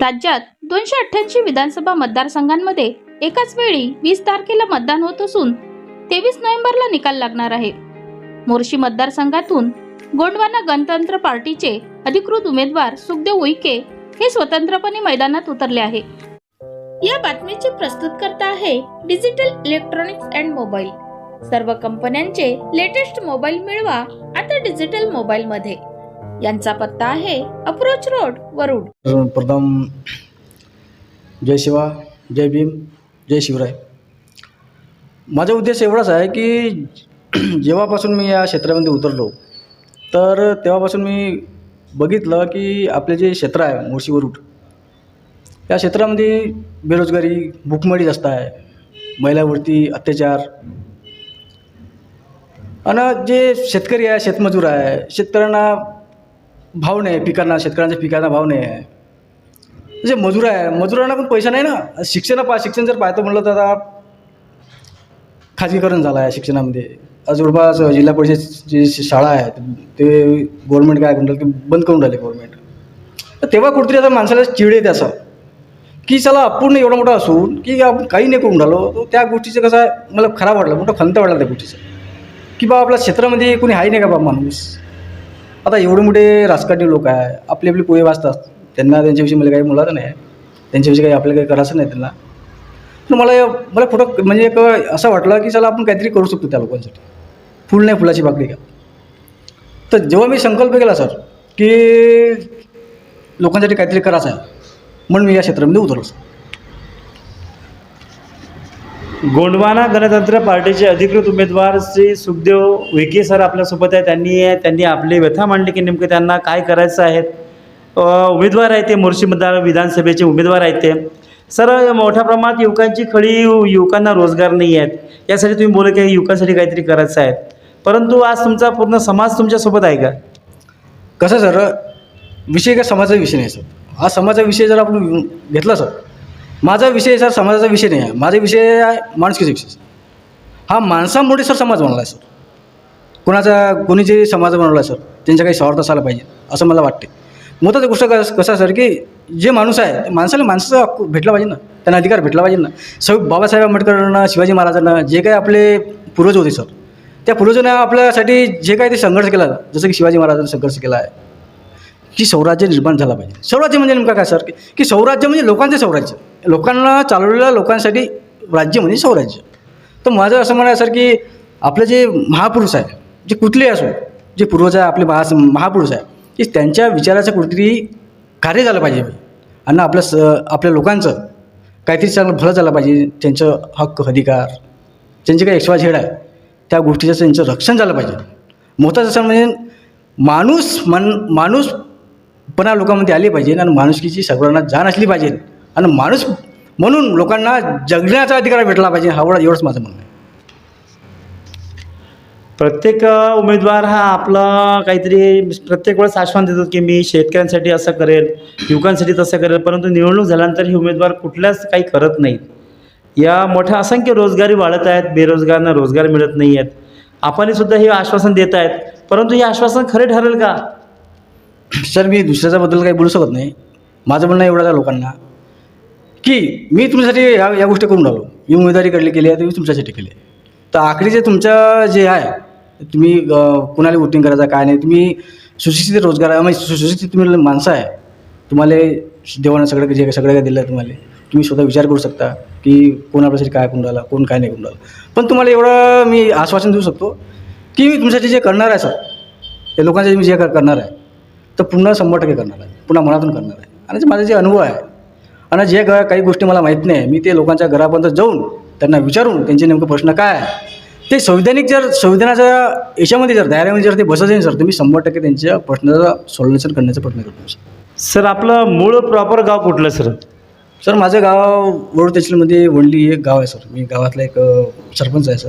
राज्यात दोनशे अठ्ठ्याऐंशी विधानसभा मतदारसंघांमध्ये एकाच वेळी वीस तारखेला मतदान होत असून तेवीस नोव्हेंबरला निकाल लागणार आहे. मोर्शी मतदारसंघातून गोंडवाना गणतंत्र पार्टीचे अधिकृत उमेदवार सुखदेव उईके हे स्वतंत्रपणे मैदानात उतरले आहे. या बातमीचे प्रस्तुतकर्ता आहे डिजिटल इलेक्ट्रॉनिक्स अँड मोबाईल. सर्व कंपन्यांचे लेटेस्ट मोबाईल मिळवा आता डिजिटल मोबाईल मध्ये यांचा पत्ता आहे अप्रोच रोड वरुड. प्रथम जय शिवा जय भीम जय शिवराय. माझा उद्देश एवढाच आहे की जेव्हापासून मी या क्षेत्रामध्ये उतरलो तर तेव्हापासून मी बघितलं की आपले जे क्षेत्र आहे मोर्शी वरुड या क्षेत्रामध्ये बेरोजगारी भूकमळी जास्त आहे महिलावरती अत्याचार. आणि जे शेतकरी आहे शेतमजूर आहे शेतकऱ्यांना भाव नाही पिकांना शेतकऱ्यांच्या पिकांना भाव नाही आहे. जे मजूर आहे मजुरांना पण पैसा नाही ना. शिक्षण पा शिक्षण जर पाहतो म्हटलं तर आता खाजगीकरण झालं आहे शिक्षणामध्ये. आज जवळपास जिल्हा परिषद जे शाळा आहेत ते गव्हर्नमेंट काय म्हणतात की बंद करून राहिले गव्हर्नमेंट तर तेव्हा कुठेतरी आता माणसाला चिड येते असं. की चला आपण एवढा मोठा असून की आपण काही नाही करून राहिलो तर त्या गोष्टीचं कसं आहे मला खराब वाटलं मोठं खंत वाटलं त्या गोष्टीचं. की बा आपल्या क्षेत्रामध्ये कोणी आहे नाही का बा माणूस? आता एवढे मोठे राजकारणी लोक आहे आपले आपले पोहे वाचतात त्यांना त्यांच्याविषयी मला काही मुलाचं नाही. आहे त्यांच्याविषयी काही आपल्याला काही करायचं नाही त्यांना. तर मला मला फोटो म्हणजे एक असं वाटलं की चला आपण काहीतरी करू शकतो त्या लोकांसाठी. फुल नाही फुलाची बाकडी का तर जेव्हा मी संकल्प केला सर की लोकांसाठी काहीतरी करायचं आहे म्हणून मी या क्षेत्रामध्ये उतरलो सर. गोंडवाना गणतंत्र पार्टीचे अधिकृत उमेदवार श्री सुखदेव विखे सर आपल्यासोबत आहे त्यांनी त्यांनी आपली व्यथा मांडली की नेमकं त्यांना काय करायचं आहेत उमेदवार आहेत ते मोर्शी मतदार विधानसभेचे उमेदवार आहेत ते. सर मोठ्या प्रमाणात युवकांची खळी युवकांना रोजगार नाही आहेत. यासाठी तुम्ही बोलले की युवकांसाठी काहीतरी करायचं आहे. परंतु आज तुमचा पूर्ण समाज तुमच्यासोबत आहे का? कसं सर? विषय का समाजाचा विषय नाही सर. हा समाजाचा विषय जर आपण घेतला सर माझा विषय सर समाजाचा विषय नाही आहे. माझा विषय आहे माणुसकीचा विषय हा माणसामुळे सर समाज बनला आहे सर. कोणाचा कोणी जे समाज बनवला आहे सर त्यांच्या काही स्वार्थ असायला पाहिजे असं मला वाटते महत्त्वाची गोष्ट कस कसं आहे सर की जे माणूस आहे माणसाला माणसाचा हक्क भेटला पाहिजे ना त्यांना अधिकार भेटला पाहिजे ना. सौ बाबासाहेब आंबेडकरांना शिवाजी महाराजांना जे काही आपले पूर्वज होते सर त्या पूर्वजांना आपल्यासाठी जे काही ते संघर्ष केला जसं की शिवाजी महाराजांनी संघर्ष केला आहे की स्वराज्य निर्माण झाला पाहिजे. स्वराज्य म्हणजे नेमका काय सर? की- की स्वराज्य म्हणजे लोकांचे स्वराज्य. लोकांना चालवलेल्या लोकांसाठी राज्य म्हणजे स्वराज्य. तर माझं असं म्हणणं सर की आपले जे महापुरुष आहे जे कुठले असो जे पूर्वज आहे आपले महा महापुरुष आहे की त्यांच्या विचाराचं कुठेतरी कार्य झालं पाहिजे. आणि आपल्या स आपल्या लोकांचं काहीतरी चांगलं भलं झालं पाहिजे त्यांचं हक्क अधिकार त्यांचे काही एक्स्ट्रा झेड आहे त्या गोष्टीचं त्यांचं रक्षण झालं पाहिजे. महत्त्वाचं असं म्हणजे माणूस मन माणूसपणा लोकांमध्ये आली पाहिजे आणि माणुसकीची सर्वांना जाण असली पाहिजे. आणि माणूस म्हणून लोकांना जगण्याचा अधिकार भेटला पाहिजे हा एवढा एवढंच माझं म्हणणं आहे. प्रत्येक उमेदवार हा आपला काहीतरी प्रत्येक वेळेस आश्वासन देतो की मी शेतकऱ्यांसाठी असं करेल युवकांसाठी तसं करेल परंतु निवडणूक झाल्यानंतर हे उमेदवार कुठल्याच काही करत नाहीत. या मोठ्या असंख्य रोजगारी वाढत आहेत बेरोजगारांना रोजगार मिळत नाही आहेत. आपणही सुद्धा हे आश्वासन देत आहेत परंतु हे आश्वासन खरे ठरेल का? सर मी दुसऱ्याच्याबद्दल काही बोलू शकत नाही. माझं म्हणणं एवढं आहे लोकांना. की मी तुमच्यासाठी या या गोष्टी करून राहिलो. ही उमेदवारी केली आहे तर मी तुमच्यासाठी केली आहे. तर आखरी जे तुमचं जे आहे तुम्ही कुणाला कोणाला वोटिंग करायचं काय नाही तुम्ही सुशिक्षित रोजगार आहे, म्हणजे सुशिक्षित तुम्ही माणसं आहे. तुम्हाला देवानं सगळं जे सगळं काय दिलं आहे तुम्हाला. तुम्ही स्वतः विचार करू शकता की कोण आपल्यासाठी काय करून राहिला कोण काय नाही करून राहिला. पण तुम्हाला एवढं मी आश्वासन देऊ शकतो की मी तुमच्यासाठी जे करणार आहे सर ते लोकांसाठी मी जे करणार आहे तर पुन्हा शंभर टक्के करणार आहे पुन्हा मनातून करणार आहे. आणि जे माझा जे अनुभव आहे आणि जे ग- काही गोष्टी मला माहीत नाही मी ते लोकांच्या घरापर्यंत जाऊन त्यांना विचारून त्यांचे नेमकं प्रश्न काय आहे ते संविधानिक जर संविधानाच्या याच्यामध्ये जर दायऱ्यामध्ये जर ते बसत जाईल सर मी शंभर टक्के त्यांच्या प्रश्नाचा सॉल्युशन करण्याचा प्रयत्न करतो सर. सर आपलं मूळ प्रॉपर गाव कुठलं सर? सर माझं गाव वडूळ तहसीलमध्ये वंडली एक गाव आहे सर. मी गावातला एक सरपंच आहे सर.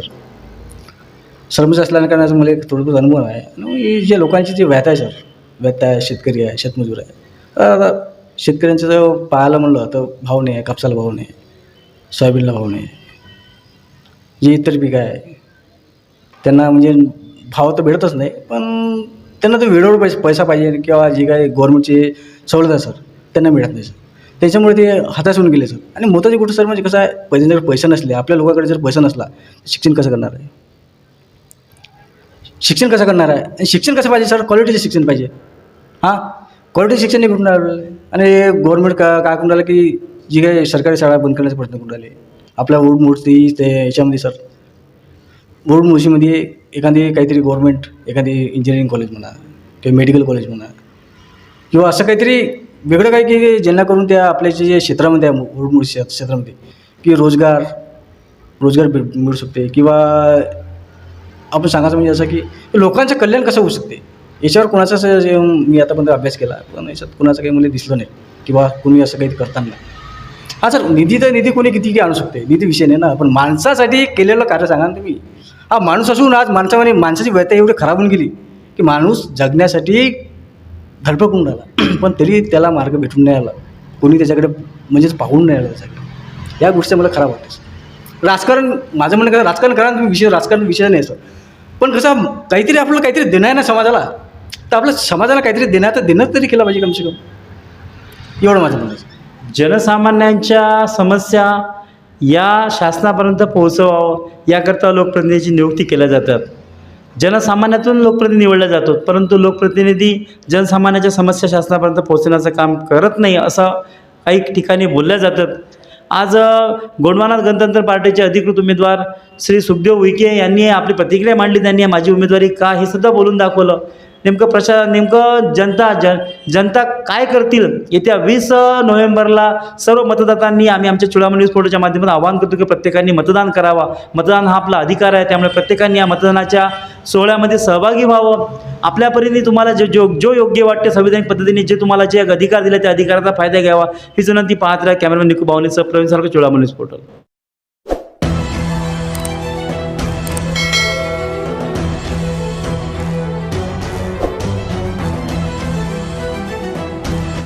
सरपंच असल्याने कारणाचा मला एक थोडंफार अनुभव आहे. आणि जे लोकांची जी व्यथा आहे सर व्यथा आहे शेतकरी आहे शेतमजूर आहे शेतकऱ्यांचं जर पाहायला म्हणलं तर भाव नाही आहे कापसाला भाव नाही सोयाबीनला भाव नाही जे इतर पिकं आहे त्यांना म्हणजे भाव तर भेटतच नाही पण त्यांना तर वेळेवर पैसा पैसा पाहिजे किंवा जे काही गव्हर्नमेंटचे सवलत आहे सर त्यांना मिळत नाही सर. त्याच्यामुळे ते हाताश होऊन गेले सर. आणि मोताची गोष्ट सर म्हणजे कसं आहे पैसे जर पैसा नसले आपल्या लोकांकडे जर पैसा नसला तर शिक्षण कसं करणार आहे? शिक्षण कसं करणार आहे? आणि शिक्षण कसं पाहिजे सर? क्वालिटीचं शिक्षण पाहिजे. हां? क्वालिटी शिक्षण नाही भेटणार आणि गव्हर्नमेंट का काय करून राहिलं की जी काही सरकारी शाळा बंद करण्याचा प्रयत्न करून राहिले. आपल्या ओढ मूर्ती ते याच्यामध्ये सर ओढ मुळशीमध्ये एखादी काहीतरी गव्हर्नमेंट एखादी इंजिनिअरिंग कॉलेज म्हणा किंवा मेडिकल कॉलेज म्हणा किंवा असं काहीतरी वेगळं काही की ज्यांना करून त्या आपल्या जे क्षेत्रामध्ये आहे ओढ मुळशी क्षेत्रामध्ये की रोजगार रोजगार भेट मिळू शकते. किंवा आपण सांगायचं म्हणजे असं की लोकांचं कल्याण कसं होऊ शकते? याच्यावर कुणाचा मी आतापर्यंत अभ्यास केला पण याच्यात कुणाचं काही मला दिसलं नाही किंवा कोणी असं काही करताना. हा सर निधी तर निधी कोणी किती आणू शकते निधी विषय नाही ना पण माणसासाठी केलेलं कार्य सांगा ना तुम्ही. हा माणूस असून आज माणसामध्ये माणसाची व्यथा एवढी खराब होऊन गेली की माणूस जगण्यासाठी धडपडून राहिला. पण तरी त्याला मार्ग भेटून नाही आला. कोणी त्याच्याकडे म्हणजेच पाहून नाही आलं त्याच्याकडे. या गोष्टी मला खराब वाटतात राजकारण माझं म्हणणं करा राजकारण करा तुम्ही विषय राजकारण विषय नाही सर. पण कसं काहीतरी आपलं काहीतरी देणं आहे ना समाजाला. तर आपल्या समाजाला काहीतरी देण्यात तर देणं तरी केलं पाहिजे कमसे कम एवढं माझं म्हणणं जनसामान्यांच्या समस्या या शासनापर्यंत पोहोचवावं याकरता लोकप्रतिनिधीची नियुक्ती केल्या जातात. जनसामान्यातून लोकप्रतिनिधी निवडला जातो परंतु लोकप्रतिनिधी जनसामान्याच्या समस्या शासनापर्यंत पोहोचण्याचं काम करत नाही असं काही ठिकाणी बोलल्या जातात. आज अ, गणतंत्र पार्टीचे अधिकृत उमेदवार श्री सुखदेव उईके यांनी आपली प्रतिक्रिया मांडली त्यांनी माझी उमेदवारी का हे सुद्धा बोलून दाखवलं. नेमकं प्रशा नेमकं जनता जन जनता काय करतील? येत्या वीस नोव्हेंबरला सर्व मतदातांनी आम्ही आमच्या चुडामणी न्यूज फोटोच्या माध्यमातून आवाहन करतो की प्रत्येकाने मतदान करावा. मतदान हा आपला अधिकार आहे त्यामुळे प्रत्येकाने या मतदानाच्या सोहळ्यामध्ये सहभागी व्हावं. आपल्या परीने तुम्हाला जो जो जो योग्य वाटते संविधानिक पद्धतीने जे तुम्हाला जे अधिकार दिले त्या अधिकाराचा फायदा घ्यावा. हीच विनंती पाहत राहा कॅमेरामॅन निकू बावनीसह प्रवीण सारखं चुडामणी न्यूज फोटो